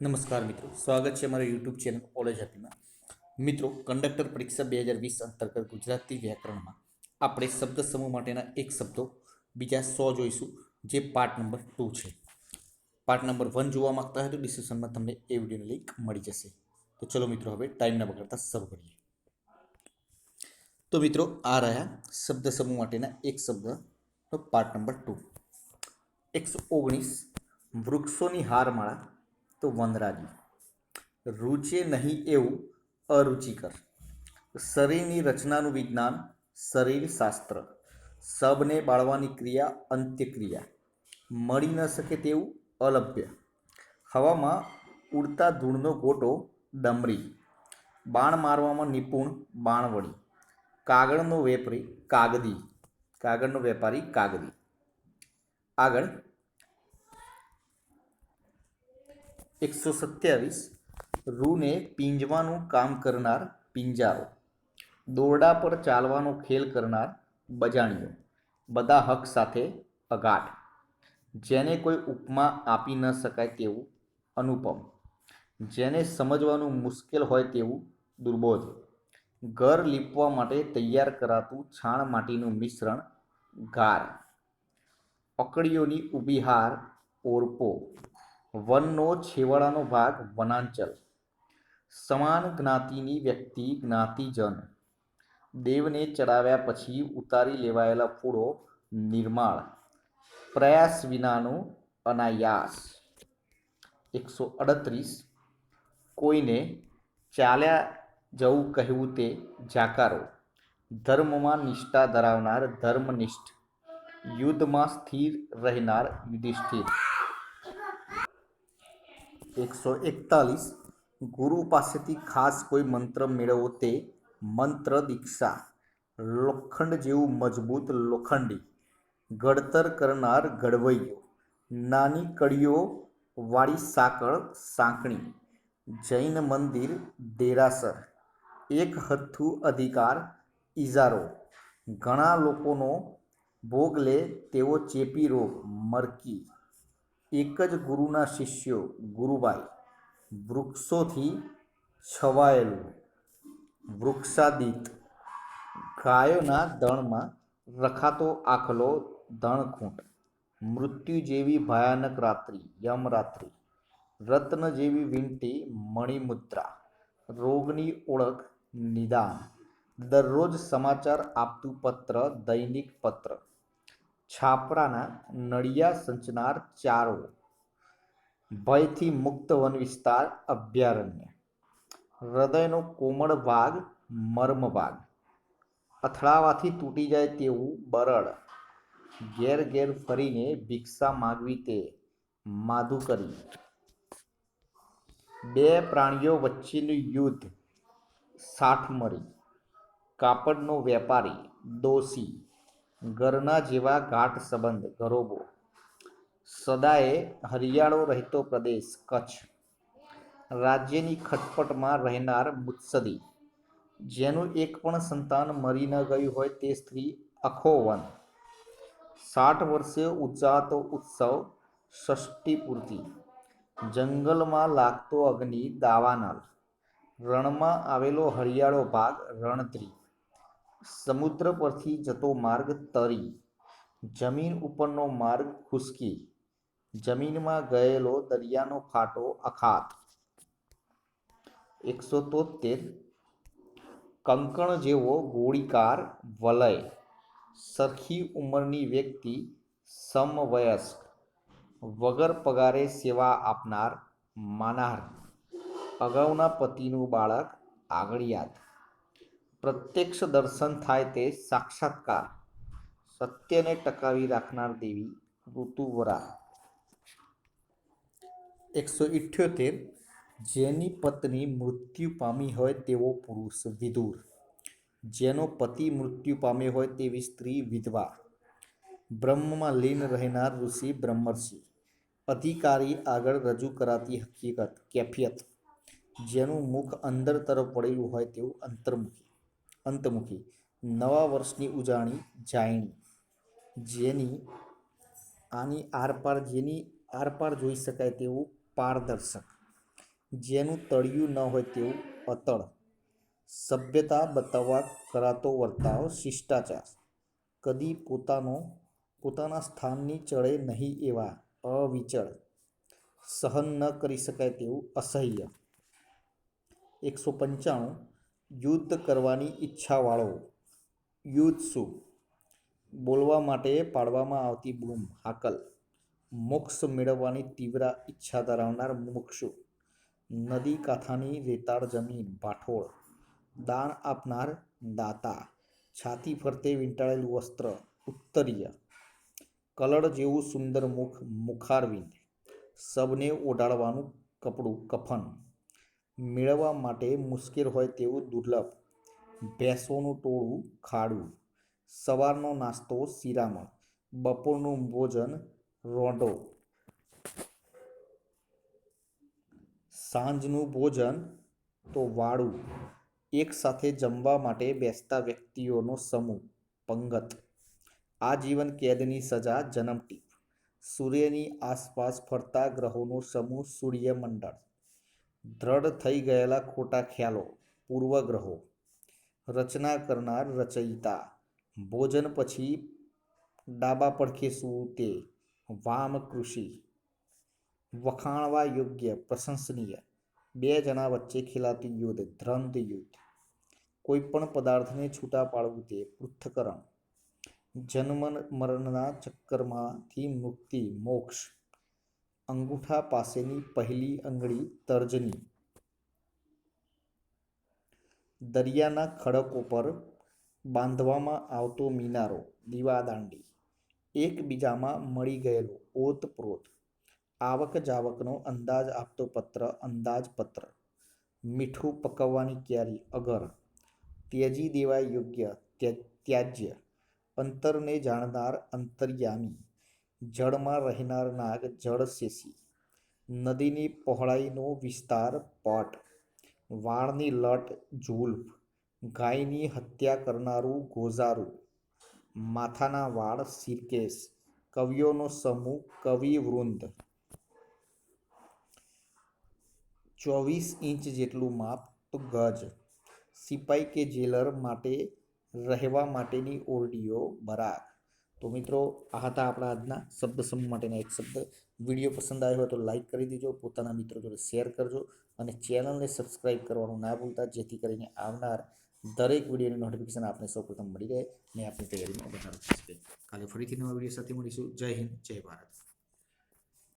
નમસ્કાર મિત્રો. સ્વાગત છે મારા યુટ્યુબ ચેનલ કોલેજ હેપીમાં મિત્રો કંડક્ટર પરીક્ષા બે હજાર વીસ અંતર્ગત ગુજરાતી વ્યાકરણમાં આપણે શબ્દ સમૂહ માટેના એક શબ્દો, બીજા સો જોઈશું, જે પાર્ટ નંબર ટુ છે. પાર્ટ નંબર વન જોવા માંગતા હોય તો ડિસ્ક્રિપ્શનમાં તમને એ વિડીયોની લિંક મળી જશે. તો ચલો મિત્રો, હવે ટાઈમ ના બગાડતા શરૂ કરીએ. તો મિત્રો, આ રહ્યા શબ્દ સમૂહ માટેના એક શબ્દનો પાર્ટ નંબર ટુ એકસો ઓગણીસ વૃક્ષોની હારમાળા તો વનરાજી. રૂચે નહીં એવું અરુચિકર. શરીરની રચનાનું વિજ્ઞાન શરીર શાસ્ત્ર. શબને બાળવાની ક્રિયા અંત્યક્રિયા. મળી ન શકે તેવું અલભ્ય. હવામાં ઉડતા ધૂળનો ગોટો ડમરી. બાણ મારવામાં નિપુણ બાણવડી. કાગળનો વેપારી કાગદી. કાગળનો વેપારી કાગદી. આગળ એકસો સત્યાવીસ. રૂને પીંજવાનું કામ કરનાર પિંજારો. દોરડા પર ચાલવાનો ખેલ કરનાર બજાણીઓ. બધા હક સાથે અગાટ જેને કોઈ ઉપમા આપી ન શકાય તેવું અનુપમ. જેને સમજવાનું મુશ્કેલ હોય તેવું દુર્બોધ. ઘર લીપવા માટે તૈયાર કરાતું છાણ માટીનું મિશ્રણ ગાર. અકડીઓની ઊભી ઓરપો. વનનો છેવાડાનો ભાગ વનાંચલ. સમાન જ્ઞાતિની વ્યક્તિ જ્ઞાતિજન. દેવને ચડાવ્યા પછી ઉતારી લેવાયેલા ફૂળો નિર્માળ. પ્રયાસ વિનાનું અનાયાસ. એકસો અડત્રીસ. કોઈને ચાલ્યા જવું કહેવું તે જાકારો. ધર્મમાં નિષ્ઠા ધરાવનાર ધર્મનિષ્ઠ. યુદ્ધમાં સ્થિર રહેનાર યુધિષ્ઠિર. એકસો એકતાલીસ. ગુરુ પાસેથી ખાસ કોઈ મંત્ર મેળવો તે મંત્ર દીક્ષા. લોખંડ જેવું મજબૂત લોખંડી. ઘડતર કરનાર ઘડવૈયો. નાની કડીઓ વાળી સાંકળ સાંકણી. જૈન મંદિર દેરાસર. એક હથ્થું અધિકાર ઇજારો. ઘણા લોકોનો ભોગ લે તેવો ચેપી રોગ મરકી. એક જ ગુરુના શિષ્યો ગુરુબાઈ વૃક્ષોથી છવાયેલું વૃક્ષાદિત ગાયોના દણમાં રખાતો આખલો ધણખૂંટ મૃત્યુ જેવી ભયાનક રાત્રિ યમરાત્રિ રત્ન જેવી વીંટી મણિમુદ્રા રોગની ઓળખ નિદાન દરરોજ સમાચાર આપતું પત્ર દૈનિક પત્ર છાપરાના નળિયા સંચનાર ચારો. ભયથી મુક્ત વન વિસ્તાર અભયારણ્ય. હૃદયનો કોમળ ભાગ મર્મ ભાગ. અથડાવાથી તૂટી જાય તેવું બરડ. ઘેર ઘેર ફરીને ભિક્ષા માગવી તે માધુકરી. બે પ્રાણીઓ વચ્ચેનું યુદ્ધ. સાઠમરી. કાપડનો વેપારી. દોષી ઘરના જેવા ઘાટ સંબંધ, ગરોબો. સદાએ હરિયાળો રહેતો પ્રદેશ, કચ્છ. રાજ્યની ખટપટમાં રહેનાર મુત્સદી. જેનું એક પણ સંતાન મરી ન ગયું હોય તે સ્ત્રી અખોવન. સાઠ વર્ષે ઉજાતો ઉત્સવ, ષષ્ઠી પૂર્તિ. જંગલમાં લાગતો અગ્નિ દાવાનલ રણમાં આવેલો હરિયાળો ભાગ રણદ્રી સમુદ્ર પરથી જતો માર્ગ તરી. જમીન ઉપરનો માર્ગ ખુશકી જમીનમાં ગયેલો દરિયાનો ફાટો અખાત. એકસો તોતેર કંકણ જેવો ગોળીકાર વલય. સરખી ઉંમરની વ્યક્તિ, સમવયસ્ક. વગર પગારે સેવા આપનાર, માનાર. અગાઉના પતિનું બાળક આગળિયાત પ્રત્યક્ષ દર્શન થાય તે સાક્ષાત્કાર. સત્યને ટકાવી રાખનાર દેવી ઋતુવરા એકસો ઇઠ્યોતેર. જેની પત્ની મૃત્યુ પામી હોય તેવો પુરુષ વિદુર. જેનો પતિ મૃત્યુ પામ્યો હોય તેવી સ્ત્રી વિધવા. બ્રહ્મમાં લીન રહેનાર ઋષિ બ્રહ્મર્ષિ. અધિકારી આગળ રજૂ કરાતી હકીકત, કેફિયત. જેનું મુખ અંદર તરફ વળેલું હોય તેવું અંતર્મુખી. અંતમુખી. નવા વર્ષની ઉજાણી જાયણી. જેની આની આરપાર, જેની આરપાર જોઈ શકાય તેવું પારદર્શક. જેનું તળિયું ન હોય તેવું અતળ. સભ્યતા બતાવવા કરાતો વર્તાવ શિષ્ટાચાર. કદી પોતાનો, પોતાના સ્થાનની ચડે નહીં એવા અવિચળ. સહન ન કરી શકાય તેવું અસહ્ય. એકસો પંચાણું યુદ્ધ કરવાની ઈચ્છાવાળો. યુદ્ધ શું? બોલવા માટે પાડવામાં આવતી બૂમ, હાકલ. મોક્ષ મેળવવાની તીવ્ર ઈચ્છા ધરાવનાર મુમુક્ષુ. નદી કાંઠાની રેતાળ જમીન, ભાઠોળ. દાન આપનાર દાતા. છાતી ફરતે વીંટાળેલું વસ્ત્ર, ઉત્તરીય. કલડ જેવું સુંદર મુખ, મુખારવિંદ. સબને ઓઢાડવાનું કપડું, કફન. મેળવવા માટે મુશ્કેલ હોય તેવું દુર્લભ. ભેંસોનું ટોળું ખાડું, સવારનો નાસ્તો શિરામણ, બપોરનું ભોજન રોંડો સાંજનું ભોજન તો વાળું, એક સાથે જમવા માટે બેસતા વ્યક્તિઓનો સમૂહ, પંગત. આજીવન કેદની સજા જન્મટીપ સૂર્યની આસપાસ ફરતા ગ્રહોનો સમૂહ સૂર્યમંડળ. દ્રઢ થઈ ગયેલા ખોટા ખ્યાલો, પૂર્વગ્રહો, રચના કરનાર રચયિતા, ભોજન પછી ડાબા પડખે શું તે વામ કૃષિ, વખાણવા યોગ્ય, પ્રશંસનીય, બે જણા વચ્ચે ખેલાતું યુદ્ધ ધ્રંધ યુદ્ધ. કોઈપણ પદાર્થને છૂટા પાડવું તે પૃથ્થકરણ. જન્મ, મરણના ચક્કરમાંથી મુક્તિ, મોક્ષ. અંગૂઠા પાસેની પહેલી આંગળી તર્જની. દરિયાના ખડકો પર બાંધવામાં આવતો મિનારો, દીવાદાંડી. એકબીજામાં મળી ગયેલો ઓતપ્રોત આવક જાવકનો અંદાજ આપતો પત્ર, અંદાજપત્ર. મીઠું પકવવાની ક્યારી, અગર. ત્યજી દેવાય યોગ્ય, ત્ય- ત્યાજ્ય. અંતરને જાણનાર અંતર્યામી. જળમાં રહેનાર નાગ જળશેષી નદીની પહોળાઈનો વિસ્તાર પટ. વાળની લટ જુલ્ફ. ગાયની હત્યા કરનારું ગોઝારું. માથાના વાળ સિરકેશ કવિઓનો સમૂહ કવિવૃંદ. ચોવીસ ઇંચ જેટલું માપ તો ગજ. સિપાઈ કે જેલર માટે રહેવા માટેની ઓરડીઓ બરાક. તો મિત્રો, આ હતા આપણા આજના શબ્દ સમૂહ માટેના એક શબ્દ. વીડિયો પસંદ આવ્યો હોય તો લાઈક કરી દેજો, પોતાના મિત્રો જોડે શેર કરજો અને ચેનલને સબસ્ક્રાઈબ કરવાનું ના ભૂલતા, જેથી કરીને આવનાર દરેક વિડીયોની નોટિફિકેશન આપને સૌપ્રથમ મળી રહે અને આપની તૈયારીમાં વધારો થશે કાલે ફરીથી નવા વીડિયો સાથે મળીશું. જય હિન્દ, જય ભારત.